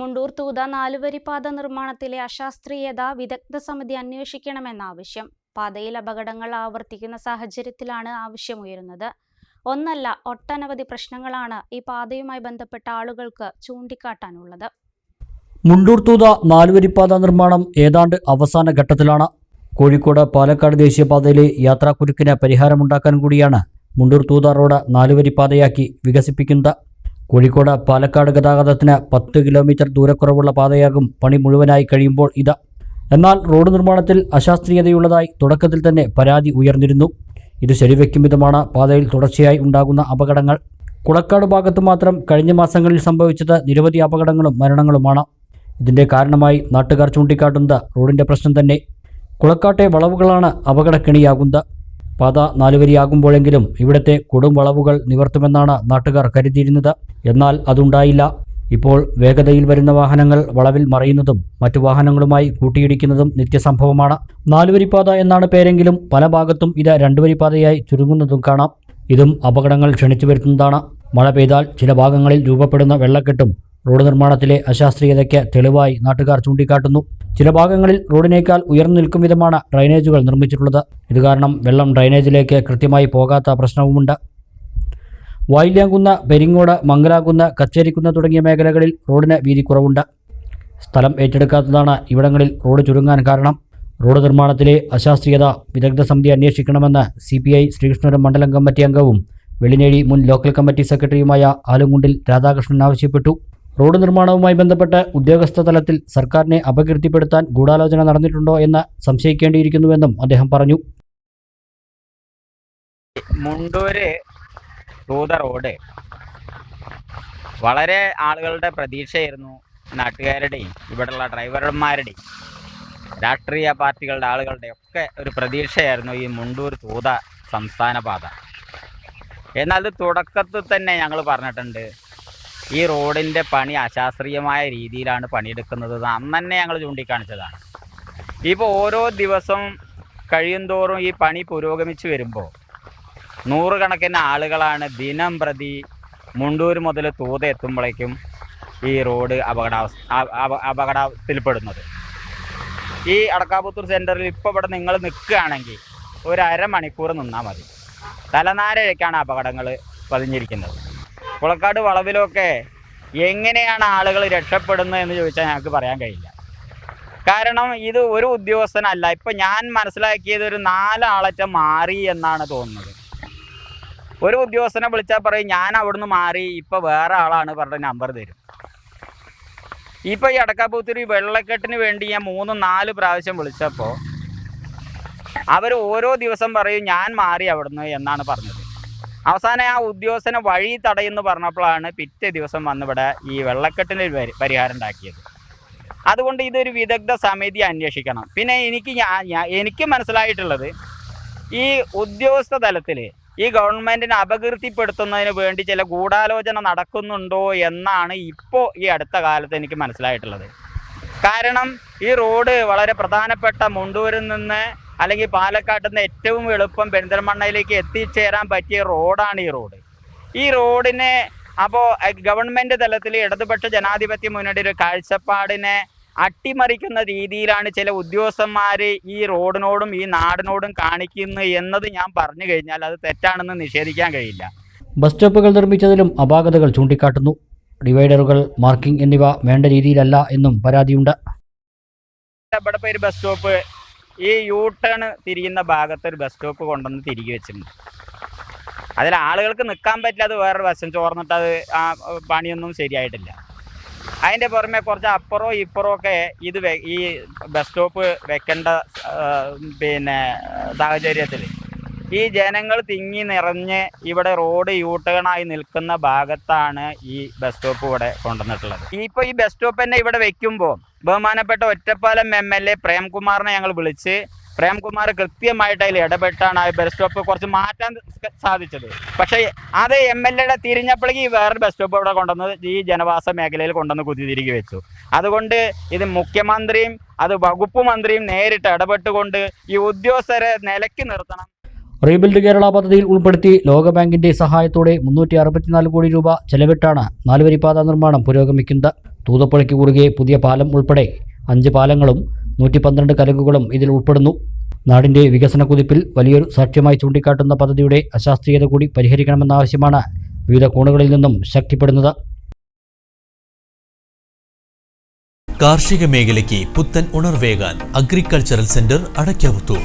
മുണ്ടൂർ തൂത നാലുവരിപ്പാത നിർമ്മാണത്തിലെ അശാസ്ത്രീയത വിദഗ്ധ സമിതി അന്വേഷിക്കണമെന്ന ആവശ്യം. പാതയിൽ അപകടങ്ങൾ ആവർത്തിക്കുന്ന സാഹചര്യത്തിലാണ് ആവശ്യമുയരുന്നത്. ഒന്നല്ല ഒട്ടനവധി പ്രശ്നങ്ങളാണ് ഈ പാതയുമായി ബന്ധപ്പെട്ട ആളുകൾക്ക് ചൂണ്ടിക്കാട്ടാനുള്ളത്. മുണ്ടൂർ തൂത നാലുവരിപ്പാത നിർമ്മാണം ഏതാണ്ട് അവസാന ഘട്ടത്തിലാണ്. കോഴിക്കോട് പാലക്കാട് ദേശീയപാതയിലെ യാത്രാക്കുരുക്കിന് പരിഹാരമുണ്ടാക്കാൻ കൂടിയാണ് മുണ്ടൂർ തൂത റോഡ് നാലുവരിപ്പാതയാക്കി വികസിപ്പിക്കുന്നത്. കോഴിക്കോട് പാലക്കാട് ഗതാഗതത്തിന് പത്ത് കിലോമീറ്റർ ദൂരക്കുറവുള്ള പാതയാകും പണി മുഴുവനായി കഴിയുമ്പോൾ ഇത്. എന്നാൽ റോഡ് നിർമ്മാണത്തിൽ അശാസ്ത്രീയതയുള്ളതായി തുടക്കത്തിൽ തന്നെ പരാതി ഉയർന്നിരുന്നു. ഇത് ശരിവെക്കും വിധമാണ് പാതയിൽ തുടർച്ചയായി ഉണ്ടാകുന്ന അപകടങ്ങൾ. കുളക്കാട് ഭാഗത്ത് മാത്രം കഴിഞ്ഞ മാസങ്ങളിൽ സംഭവിച്ചത് നിരവധി അപകടങ്ങളും മരണങ്ങളുമാണ്. ഇതിന്റെ കാരണമായി നാട്ടുകാർ ചൂണ്ടിക്കാട്ടുന്നത് റോഡിന്റെ പ്രശ്നം തന്നെ. കുളക്കാട്ടെ വളവുകളാണ് അപകടക്കെണിയാകുന്നത്. പാത നാലുവരിയാകുമ്പോഴെങ്കിലും ഇവിടുത്തെ കൊടും വളവുകൾ നിവർത്തുമെന്നാണ് നാട്ടുകാർ കരുതിയിരുന്നത്. എന്നാൽ അതുണ്ടായില്ല. ഇപ്പോൾ വേഗതയിൽ വരുന്ന വാഹനങ്ങൾ വളവിൽ മറയുന്നതും മറ്റു വാഹനങ്ങളുമായി കൂട്ടിയിടിക്കുന്നതും നിത്യസംഭവമാണ്. നാലുവരിപ്പാത എന്നാണ് പേരെങ്കിലും പല ഭാഗത്തും ഇത് രണ്ടുവരിപ്പാതയായി ചുരുങ്ങുന്നതും കാണാം. ഇതും അപകടങ്ങൾ ക്ഷണിച്ചു വരുത്തുന്നതാണ് മഴ പെയ്താൽ ചില ഭാഗങ്ങളിൽ രൂപപ്പെടുന്ന വെള്ളക്കെട്ടും റോഡ് നിർമ്മാണത്തിലെ അശാസ്ത്രീയതയ്ക്ക് തെളിവായി നാട്ടുകാർ ചൂണ്ടിക്കാട്ടുന്നു. ചില ഭാഗങ്ങളിൽ റോഡിനേക്കാൾ ഉയർന്നു നിൽക്കും വിധമാണ് ഡ്രൈനേജുകൾ നിർമ്മിച്ചിട്ടുള്ളത്. ഇത് കാരണം വെള്ളം ഡ്രൈനേജിലേക്ക് കൃത്യമായി പോകാത്ത പ്രശ്നവുമുണ്ട്. വായില്യാങ്കുന്ന് പെരിങ്ങോട് മംഗലാകുന്ന് കച്ചേരിക്കുന്ന് തുടങ്ങിയ മേഖലകളിൽ റോഡിന് വീതി കുറവുണ്ട്. സ്ഥലം ഏറ്റെടുക്കാത്തതാണ് ഇവിടങ്ങളിൽ റോഡ് ചുരുങ്ങാൻ കാരണം. റോഡ് നിർമ്മാണത്തിലെ അശാസ്ത്രീയത വിദഗ്ധ സമിതി അന്വേഷിക്കണമെന്ന് സി പി ഐ ശ്രീകൃഷ്ണപുരം മണ്ഡലം കമ്മിറ്റി അംഗവും വെള്ളിനേഴി മുൻ ലോക്കൽ കമ്മിറ്റി സെക്രട്ടറിയുമായ ആലുംകുണ്ടിൽ രാധാകൃഷ്ണൻ ആവശ്യപ്പെട്ടു. റോഡ് നിർമ്മാണവുമായി ബന്ധപ്പെട്ട് ഉദ്യോഗസ്ഥ തലത്തിൽ സർക്കാരിനെ അപകീർത്തിപ്പെടുത്താൻ ഗൂഢാലോചന നടന്നിട്ടുണ്ടോ എന്ന് സംശയിക്കേണ്ടിയിരിക്കുന്നുവെന്നും അദ്ദേഹം പറഞ്ഞു. മുണ്ടൂര് തൂത റോഡ്. വളരെ ആളുകളുടെ പ്രതീക്ഷയായിരുന്നു നാട്ടുകാരുടെയും ഇവിടെയുള്ള ഡ്രൈവർമാരുടെയും രാഷ്ട്രീയ പാർട്ടികളുടെ ആളുകളുടെ ഒക്കെ ഒരു പ്രതീക്ഷയായിരുന്നു ഈ മുണ്ടൂർ തൂത സംസ്ഥാന പാത. എന്നാൽ തുടക്കത്തിൽ തന്നെ ഞങ്ങൾ പറഞ്ഞിട്ടുണ്ട്. ഈ റോഡിന്റെ പണി അശാസ്ത്രീയമായ രീതിയിലാണ് പണിയെടുക്കുന്നത്. അന്ന് തന്നെ ഞങ്ങൾ ചൂണ്ടിക്കാണിച്ചതാണ്. ഇപ്പോൾ ഓരോ ദിവസം കഴിയുന്തോറും ഈ പണി പുരോഗമിച്ച് വരുമ്പോൾ നൂറുകണക്കിന് ആളുകളാണ് ദിനം പ്രതി മുണ്ടൂർ മുതൽ തൂത എത്തുമ്പോഴേക്കും ഈ റോഡ് അപകടാവസ്ഥ അപകടത്തിൽപ്പെടുന്നത്. ഈ അടക്കാപുത്തൂർ സെന്ററിൽ ഇപ്പോൾ ഇവിടെ നിങ്ങൾ നിൽക്കുകയാണെങ്കിൽ ഒരു അരമണിക്കൂർ നിന്നാൽ മതി. തലനാരഴയ്ക്കാണ് അപകടങ്ങൾ പതിഞ്ഞിരിക്കുന്നത്. കുളക്കാട് വളവിലൊക്കെ എങ്ങനെയാണ് ആളുകൾ രക്ഷപ്പെടുന്നത് എന്ന് ചോദിച്ചാൽ ഞങ്ങൾക്ക് പറയാൻ കഴിയില്ല. കാരണം ഇത് ഒരു ഉദ്യോഗസ്ഥനല്ല ഇപ്പം ഞാൻ മനസ്സിലാക്കിയത് ഒരു നാലാളറ്റ മാറി എന്നാണ് തോന്നുന്നത്. ഒരു ഉദ്യോഗസ്ഥനെ വിളിച്ചാൽ പറയും ഞാൻ അവിടുന്ന് മാറി ഇപ്പൊ വേറെ ആളാണ് പറഞ്ഞ നമ്പർ തരും. ഇപ്പൊ ഈ അടക്കാപ്പൂത്തിരി വെള്ളക്കെട്ടിന് വേണ്ടി ഞാൻ മൂന്ന് നാല് പ്രാവശ്യം വിളിച്ചപ്പോൾ അവർ ഓരോ ദിവസം പറയും ഞാൻ മാറി അവിടുന്ന് എന്നാണ് പറഞ്ഞത്. അവസാനം ആ ഉദ്യോഗസ്ഥനെ വഴി തടയെന്ന് പറഞ്ഞപ്പോഴാണ് പിറ്റേ ദിവസം വന്നിവിടെ ഈ വെള്ളക്കെട്ടിന് പരിഹാരം ഉണ്ടാക്കിയത്. അതുകൊണ്ട് ഇതൊരു വിദഗ്ധ സമിതി അന്വേഷിക്കണം. പിന്നെ എനിക്ക് എനിക്ക് മനസ്സിലായിട്ടുള്ളത് ഈ ഉദ്യോഗസ്ഥ തലത്തിൽ ഈ ഗവൺമെന്റിനെ അപകീർത്തിപ്പെടുത്തുന്നതിന് വേണ്ടി ചില ഗൂഢാലോചന നടക്കുന്നുണ്ടോ എന്നാണ് ഇപ്പോൾ ഈ അടുത്ത കാലത്ത് എനിക്ക് മനസ്സിലായിട്ടുള്ളത്. കാരണം ഈ റോഡ് വളരെ പ്രധാനപ്പെട്ട മുണ്ടൂരിൽ നിന്ന് അല്ലെങ്കിൽ പാലക്കാട്ട് നിന്ന് ഏറ്റവും എളുപ്പം പെരിന്തൽമണ്ണയിലേക്ക് എത്തിച്ചേരാൻ പറ്റിയ റോഡാണ് ഈ റോഡ്. ഈ റോഡിനെ അപ്പോൾ ഗവൺമെന്റ് തലത്തിൽ ഇടതുപക്ഷ ജനാധിപത്യ മുന്നണിയുടെ കാഴ്ചപ്പാടിനെ അട്ടിമറിക്കുന്ന രീതിയിലാണ് ചില ഉദ്യോഗസ്ഥന്മാർ ഈ റോഡിനോടും ഈ നാടിനോടും കാണിക്കുന്നത് എന്നത് ഞാൻ പറഞ്ഞു കഴിഞ്ഞാൽ അത് തെറ്റാണെന്ന് നിഷേധിക്കാൻ കഴിയില്ല. ബസ് സ്റ്റോപ്പുകൾ നിർമ്മിച്ചതിലും അപാകതകൾ ചൂണ്ടിക്കാട്ടുന്നു. ഡിവൈഡറുകൾ മാർക്കിംഗ് എന്നിവ വേണ്ട രീതിയിലല്ല എന്നും പരാതിയുണ്ട്. ഇവിടെ ഒരു ബസ് സ്റ്റോപ്പ് ഈ യൂ ടേൺ തിരിയുന്ന ഭാഗത്ത് ഒരു ബസ് സ്റ്റോപ്പ് കൊണ്ടുവന്ന് തിരികെ വെച്ചിട്ടുണ്ട്. അതിൽ ആളുകൾക്ക് നിൽക്കാൻ പറ്റില്ല അത് വേറൊരു വശം ചോർന്നിട്ട് അത് ആ പണിയൊന്നും ശരിയായിട്ടില്ല. അതിന്റെ പുറമെ കുറച്ച് അപ്പുറവും ഇപ്പുറവും ഒക്കെ ഇത് ഈ ബസ് സ്റ്റോപ്പ് വെക്കേണ്ട പിന്നെ സാഹചര്യത്തിൽ ഈ ജനങ്ങൾ തിങ്ങി നിറഞ്ഞ് ഇവിടെ റോഡ് യൂട്ടേണായി നിൽക്കുന്ന ഭാഗത്താണ് ഈ ബസ് സ്റ്റോപ്പ് ഇവിടെ കൊണ്ടുവന്നിട്ടുള്ളത്. ഇപ്പോൾ ഈ ബസ് സ്റ്റോപ്പ് തന്നെ ഇവിടെ വെക്കുമ്പോൾ ബഹുമാനപ്പെട്ട ഒറ്റപ്പാലം എം എൽ എ പ്രേംകുമാറിനെ ഞങ്ങൾ വിളിച്ച് പ്രേംകുമാർ കൃത്യമായിട്ട് അതിൽ ഇടപെട്ടാണ് ആ ബസ് സ്റ്റോപ്പ് കുറച്ച് മാറ്റാൻ സാധിച്ചത്. പക്ഷേ അത് എം എൽ എയുടെ തിരിഞ്ഞപ്പോഴേക്ക് ഈ വേറൊരു ബസ് സ്റ്റോപ്പ് ഇവിടെ കൊണ്ടുവന്ന് ഈ ജനവാസ മേഖലയിൽ കൊണ്ടുവന്ന് കുത്തിതിരികെ വെച്ചു. അതുകൊണ്ട് ഇത് മുഖ്യമന്ത്രിയും അത് വകുപ്പ് മന്ത്രിയും നേരിട്ട് ഇടപെട്ടുകൊണ്ട് ഈ ഉദ്യോഗസ്ഥരെ നിലയ്ക്ക് നിർത്തണം. റീബിൽഡ് കേരള പദ്ധതിയിൽ ഉൾപ്പെടുത്തി ലോകബാങ്കിന്റെ സഹായത്തോടെ മുന്നൂറ്റി അറുപത്തിനാല് കോടി രൂപ ചെലവിട്ടാണ് നാലുവരിപ്പാത നിർമ്മാണം പുരോഗമിക്കുന്നത്. തൂതപ്പുഴയ്ക്ക് കുറുകെ പുതിയ പാലം ഉൾപ്പെടെ അഞ്ച് പാലങ്ങളും നൂറ്റി പന്ത്രണ്ട് കലകുകളും ഇതിൽ ഉൾപ്പെടുന്നു. നാടിന്റെ വികസന കുതിപ്പിൽ വലിയൊരു സാക്ഷ്യമായി ചൂണ്ടിക്കാട്ടുന്ന പദ്ധതിയുടെ അശാസ്ത്രീയത കൂടി പരിഹരിക്കണമെന്ന ആവശ്യമാണ് വിവിധ കോണുകളിൽ നിന്നും ശക്തിപ്പെടുന്നത്. കാർഷിക മേഖലയ്ക്ക് പുത്തൻ ഉണർവേകാൻ അഗ്രികൾച്ചറൽ സെന്റർ അടയ്ക്കാവുത്തൂർ.